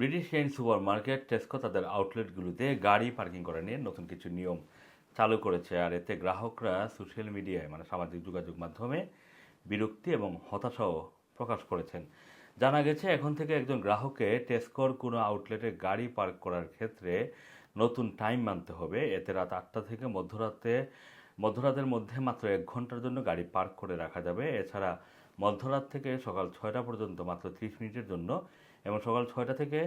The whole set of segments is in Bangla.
British chain supermarket Tesco তাদের আউটলেটগুলোতে গাড়ি পার্কিং করা নিয়ে নতুন কিছু নিয়ম চালু করেছে। আর এতে গ্রাহকরা সোশ্যাল মিডিয়ায় মানে সামাজিক যোগাযোগ মাধ্যমে বিরক্তি এবং হতাশাও প্রকাশ করেছেন। জানা গেছে, এখন থেকে একজন গ্রাহককে টেস্কোর কোনো আউটলেটে গাড়ি পার্ক করার ক্ষেত্রে নতুন টাইম মানতে হবে। এতে রাত আটটা থেকে মধ্যরাতে, মধ্যরাতের মধ্যে মাত্র এক ঘণ্টার জন্য গাড়ি পার্ক করে রাখা যাবে। এছাড়া মধ্যরাত থেকে সকাল ছয়টা পর্যন্ত মাত্র ত্রিশ মিনিটের জন্য এবং সকাল ছয়টা থেকে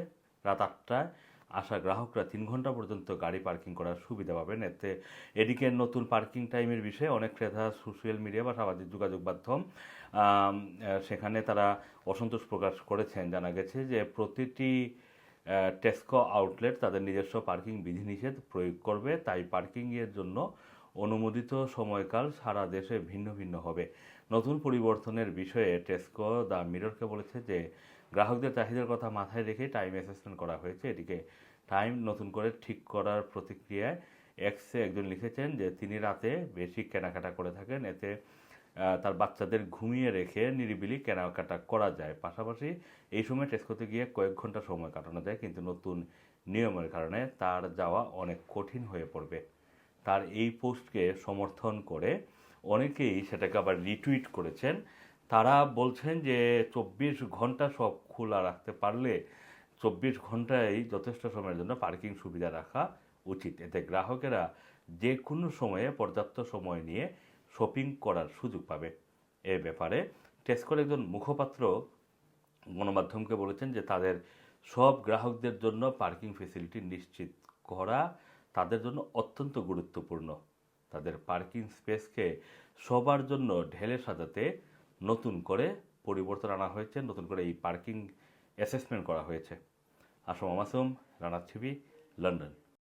রাত আটটায় আসা গ্রাহকরা তিন ঘণ্টা পর্যন্ত গাড়ি পার্কিং করার সুবিধা পাবেন। এতে এদিকে নতুন পার্কিং টাইমের বিষয়ে অনেক ক্রেতা, সোশ্যাল মিডিয়া বা সামাজিক যোগাযোগ মাধ্যম সেখানে তারা অসন্তোষ প্রকাশ করেছেন। জানা গেছে যে প্রতিটি টেস্কো আউটলেট তাদের নিজস্ব পার্কিং বিধিনিষেধ প্রয়োগ করবে। তাই পার্কিংয়ের জন্য অনুমোদিত সময়কাল সারা দেশে ভিন্ন ভিন্ন হবে। নতুন পরিবর্তনের বিষয়ে টেস্কো দ্য মিররকে বলেছে যে, গ্রাহকদের চাহিদার কথা মাথায় রেখে টাইম অ্যাসেসমেন্ট করা হয়েছে। এটিকে টাইম নতুন করে ঠিক করার প্রতিক্রিয়ায় এক্সে একজন লিখেছেন যে, তিনি রাতে বেশি কেনাকাটা করে থাকেন। এতে তার বাচ্চাদের ঘুমিয়ে রেখে নিরিবিলি কেনাকাটা করা যায়। পাশাপাশি এই সময় টেস্কোতে গিয়ে কয়েক ঘণ্টা সময় কাটানো যায়, কিন্তু নতুন নিয়মের কারণে তার যাওয়া অনেক কঠিন হয়ে পড়বে। তার এই পোস্টকে সমর্থন করে অনেকেই সেটাকে আবার রিটুইট করেছেন। তারা বলছেন যে চব্বিশ ঘণ্টা সব খোলা রাখতে পারলে চব্বিশ ঘন্টায় যথেষ্ট সময়ের জন্য পার্কিং সুবিধা রাখা উচিত। এতে গ্রাহকেরা যে কোনো সময়ে পর্যাপ্ত সময় নিয়ে শপিং করার সুযোগ পাবে। এ ব্যাপারে টেস্কোর একজন মুখপাত্র গণমাধ্যমকে বলেছেন যে তাদের সব গ্রাহকদের জন্য পার্কিং ফেসিলিটি নিশ্চিত করা তাদের জন্য অত্যন্ত গুরুত্বপূর্ণ। তাদের পার্কিং স্পেসকে সবার জন্য ঢেলে সাজাতে নতুন করে পরিবর্তন আনা হয়েছে, নতুন করে এই পার্কিং অ্যাসেসমেন্ট করা হয়েছে। Assam আমাসম Rana CV London.